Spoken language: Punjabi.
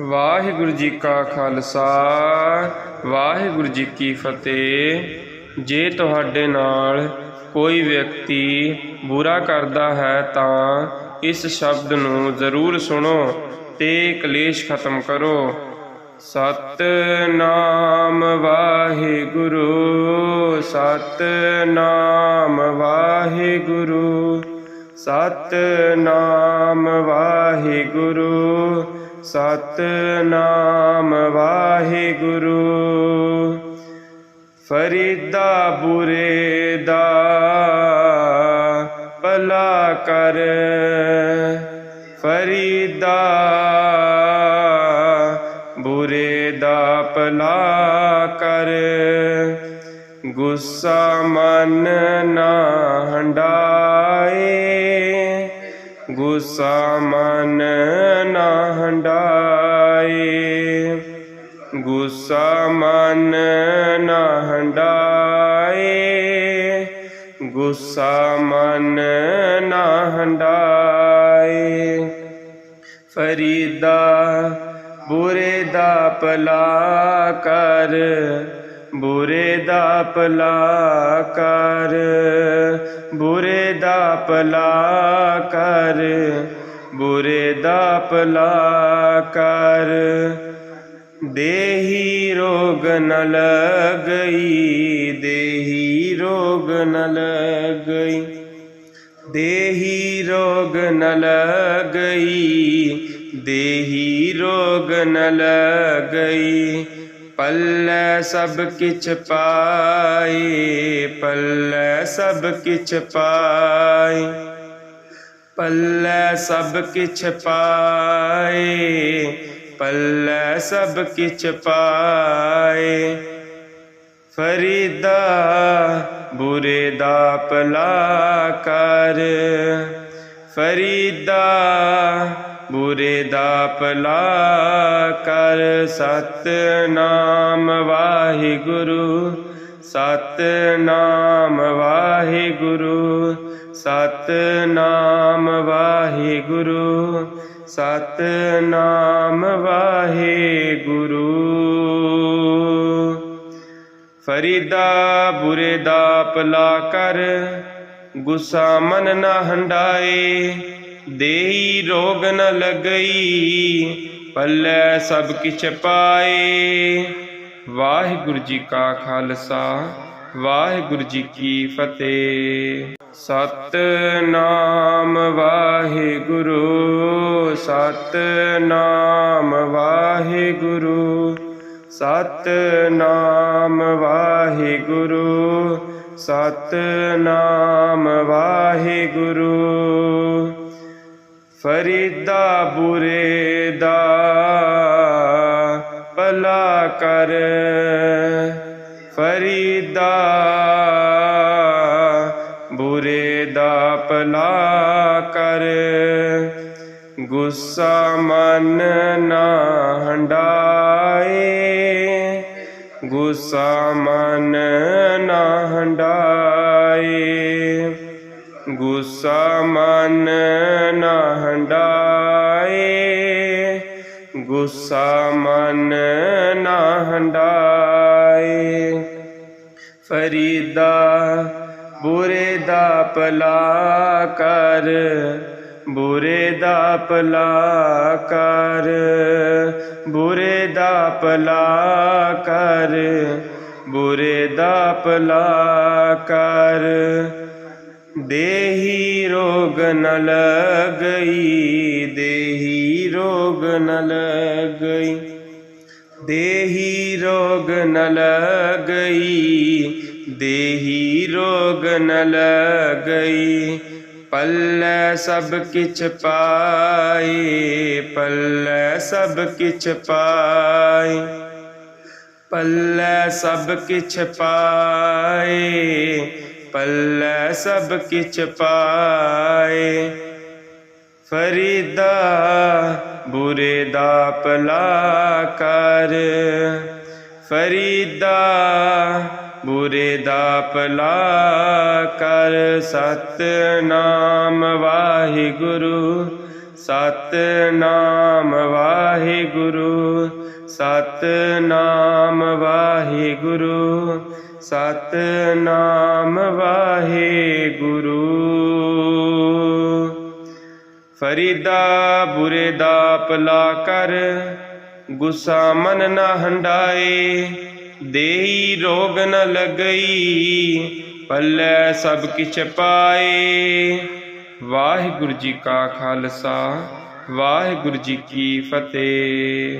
ਵਾਹਿਗੁਰੂ ਜੀ ਕਾ ਖਾਲਸਾ, ਵਾਹਿਗੁਰੂ ਜੀ ਕੀ ਫਤਿਹ। ਜੇ ਤੁਹਾਡੇ ਨਾਲ ਕੋਈ ਵਿਅਕਤੀ ਬੁਰਾ ਕਰਦਾ ਹੈ ਤਾਂ ਇਸ ਸ਼ਬਦ ਨੂੰ ਜ਼ਰੂਰ ਸੁਣੋ ਤੇ ਕਲੇਸ਼ ਖਤਮ ਕਰੋ। ਸਤਨਾਮ ਵਾਹਿਗੁਰੂ ਸਤਨਾਮ ਵਾਹਿਗੁਰੂ ਸਤਨਾਮ ਵਾਹਿਗੁਰੂ। ਸਤਨਾਮ ਵਾਹਿਗੁਰੂ। ਫਰੀਦਾ ਬੁਰੇ ਦਾ ਭਲਾ ਕਰ। ਫਰੀਦਾ ਬੁਰੇ ਦਾ ਭਲਾ ਕਰ। ਗੁੱਸਾ ਮਨ ਨਾ ਹੰਡਾਏ। ਗੁੱਸਾ ਮਨ ਨਾ ਹੰਡਾਏ। ਗੁੱਸਾ ਮਨ ਨਾ ਹੰਡਾਏ। ਗੁੱਸਾ ਮਨ ਨਾ ਹੰਡਾਏ। ਫਰੀਦਾ ਬੁਰੇ ਦਾ ਭਲਾ ਕਰ, ਬੁਰੇ ਦਾ ਭਲਾ ਕਰ। ਭਲਾ ਕਰ, ਬੁਰੇ ਦਾ ਭਲਾ ਕਰ। ਦੇਹੀ ਰੋਗ ਨ ਲਗਈ, ਦੇਹੀ ਰੋਗ ਨ ਲਗਈ। ਦੇਹੀ ਰੋਗ ਨ ਲਗਈ, ਦੇਹੀ ਰੋਗ ਨ ਲਗਈ। ਪੱਲੇ ਸਭ ਕਿਛ ਪਾਏ ਪੱਲੇ ਸਭ ਕਿਛ ਪਾਏ ਪੱਲੇ ਸਭ ਕਿਛ ਪਾਏ ਪੱਲੇ ਸਭ ਕਿਛ ਪਾਏ ਫਰੀਦਾ ਬੁਰੇ ਦਾ ਭਲਾ ਕਰ, ਫਰੀਦਾ ਬੁਰੇ ਦਾ ਭਲਾ ਕਰ ਸਤਨਾਮ ਵਾਹਿਗੁਰੂ ਸਤਨਾਮ ਵਾਹਿਗੁਰੂ ਸਤਨਾਮ ਵਾਹਿਗੁਰੂ ਸਤਨਾਮ ਵਾਹਿਗੁਰੂ। ਫਰੀਦਾ ਬੁਰੇ ਦਾ ਭਲਾ ਕਰ, ਗੁੱਸਾ ਮਨ ਨਾ ਹੰਡਾਏ। ਦੇਹੀ ਰੋਗ ਨ ਲਗਈ, ਪੱਲੇ ਸਭ ਕਿਛ ਪਾਏ। ਵਾਹਿਗੁਰੂ ਜੀ ਕਾ ਖਾਲਸਾ, ਵਾਹਿਗੁਰੂ ਜੀ ਕੀ ਫਤਿਹ। ਸਤਨਾਮ ਵਾਹਿਗੁਰੂ ਸਤਨਾਮ ਵਾਹਿਗੁਰੂ ਸਤਨਾਮ ਵਾਹਿਗੁਰੂ ਸਤਨਾਮ ਵਾਹਿਗੁਰੂ। ਫਰੀਦਾ ਬੁਰੇ ਦਾ ਭਲਾ ਕਰ। ਫਰੀਦਾ ਬੁਰੇ ਦਾ ਭਲਾ ਕਰ। ਗੁੱਸਾ ਮਨ ਨਾ ਹੰਡਾਏ। ਗੁੱਸਾ ਮਨ ਨਾ ਹੰਡਾਏ। ਗੁੱਸਾ ਮਨ ਨਾ ਹੰਡਾਏ। ਗੁੱਸਾ ਮਨ ਨਾ ਹੰਡਾਏ। ਫਰੀਦਾ ਬੁਰੇ ਦਾ ਭਲਾ ਕਰ, ਬੁਰੇ ਦਾ ਭਲਾ ਕਰ, ਬੁਰੇ ਦਾ ਭਲਾ ਕਰ, ਬੁਰੇ ਦਾ ਭਲਾ ਕਰ। ਦੇਹੀ ਰੋਗ ਨ ਲਗਈ, ਦੇਹੀ ਰੋਗ ਨ ਲਗਈ। ਦੇਹੀ ਰੋਗ ਨ ਲਗਈ, ਦੇਹੀ ਰੋਗ ਨ ਲਗਈ। ਪੱਲੇ ਸਭ ਕਿਛ ਪਾਏ, ਪੱਲੇ ਸਭ ਕਿਛ ਪਾਏ। ਪੱਲੇ ਸਭ ਕਿਛ ਪਾਏ ਪੱਲੇ ਸਭ ਕਿਛ ਪਾਏ। ਫਰੀਦਾ ਬੁਰੇ ਦਾ ਭਲਾ ਕਰ। ਫਰੀਦਾ ਬੁਰੇ ਦਾ ਭਲਾ ਕਰ। ਸਤਨਾਮ ਵਾਹਿਗੁਰੂ ਸਤਨਾਮ ਵਾਹਿਗੁਰੂ ਸਤਨਾਮ ਵਾਹਿਗੁਰੂ। ਸਤਨਾਮ ਵਾਹਿਗੁਰੂ। ਫਰੀਦਾ ਬੁਰੇ ਦਾ ਭਲਾ ਕਰ, ਗੁੱਸਾ ਮਨ ਨਾ ਹੰਡਾਏ ਦੇਈ ਰੋਗ ਨ ਲਗਈ, ਪੱਲੇ ਸਭ ਕਿਛ ਪਾਏ। ਵਾਹਿਗੁਰੂ ਜੀ ਕਾ ਖਾਲਸਾ, ਵਾਹਿਗੁਰੂ ਜੀ ਕੀ ਫਤਿਹ।